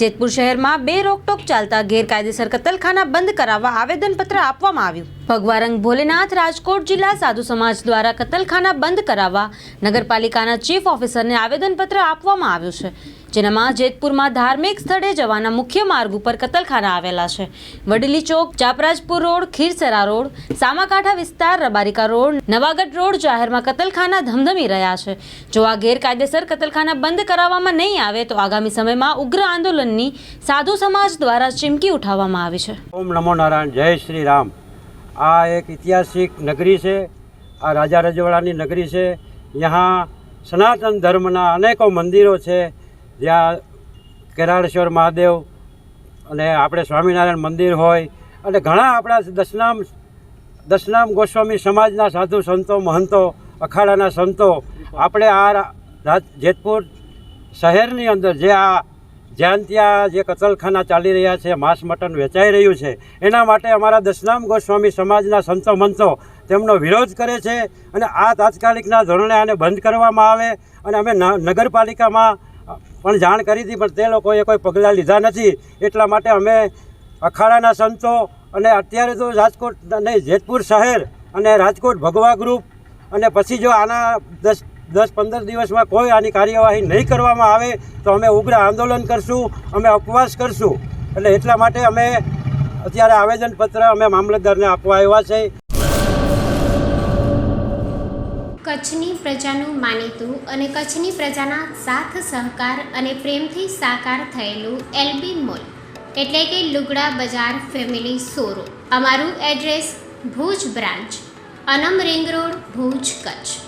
જેતપુર શહેરમાં બે રોકટોક ચાલતા ગેરકાયદેસર કતલખાના બંધ કરાવવા આવેદનપત્ર આપવામાં આવ્યું. ભગવારંગ ભોલેનાથ રાજકોટ જિલ્લા સાધુ સમાજ દ્વારા કતલખાના બંધ કરાવવા નગરપાલિકાના ચીફ ઓફિસરને આવેદનપત્ર આપવામાં આવ્યું છે, જેનામાં જેતપુરમાં ધાર્મિક સ્થળે જવાના મુખ્ય માર્ગ ઉપર કતલખાના આવેલા છે. વડલી ચોક ચાપરાજપુર રોડ, ખીરસરા રોડ, સામાકાંઠા વિસ્તાર, રબારિકા રોડ, નવાગઢ રોડ જાહેરમાં કતલખાના ધમધમી રહ્યા છે. જો આ ગેરકાયદેસર કતલખાના બંધ કરાવવામાં નહીં આવે, તો આગામી સમયમાં ઉગ્ર આંદોલનની સાધુ સમાજ દ્વારા ચીમકી ઉઠાવવામાં આવી છે. ઓમ નમો નારાયણ, જય શ્રી રામ. આ એક ઐતિહાસિક નગરી છે, આ રાજા રજવાડાની નગરી છે. यहाँ સનાતન ધર્મના અનેકો મંદિરો છે, જ્યાં કેરાળેશ્વર મહાદેવ અને આપણે સ્વામિનારાયણ મંદિર હોય અને ઘણા આપણા દશનામ દશનામ ગોસ્વામી સમાજના સાધુ સંતો, મહંતો, અખાડાના સંતો. આપણે આ જેતપુર શહેરની અંદર જે આ જ્યાં ત્યાં જે કતલખાના ચાલી રહ્યા છે, માંસ મટન વેચાઈ રહ્યું છે, એના માટે અમારા દશનામ ગોસ્વામી સમાજના સંતો મંતો તેમનો વિરોધ કરે છે અને આ તાત્કાલિકના ધોરણે આને બંધ કરવામાં આવે અને અમે નગરપાલિકામાં પણ જાણ કરી હતી, પણ તે લોકોએ કોઈ પગલાં લીધા નથી. એટલા માટે અમે અખાડાના સંતો અને અત્યારે તો રાજકોટ, નહીં, જેતપુર શહેર અને રાજકોટ ભગવા ગ્રુપ અને પછી જો આના દસ દસ પંદર દિવસમાં કોઈ આની કાર્યવાહી નહીં કરવામાં આવે તો અમે ઉગ્ર આંદોલન કરશું, અમે ઉપવાસ કરશું. એટલે એટલા માટે અમે અત્યારે આવેદનપત્ર અમે મામલતદારને આપવા આવ્યા છે. કચ્છની પ્રજાનું માનીતું અને કચ્છની પ્રજાના સાથ, સહકાર અને પ્રેમથી સાકાર થયેલું એલબી મોલ, એટલે કે લુગડા બજાર ફેમિલી શોરૂમ. અમારું એડ્રેસ ભુજ બ્રાન્ચ, અનમ ring road, Bhuj Kutch.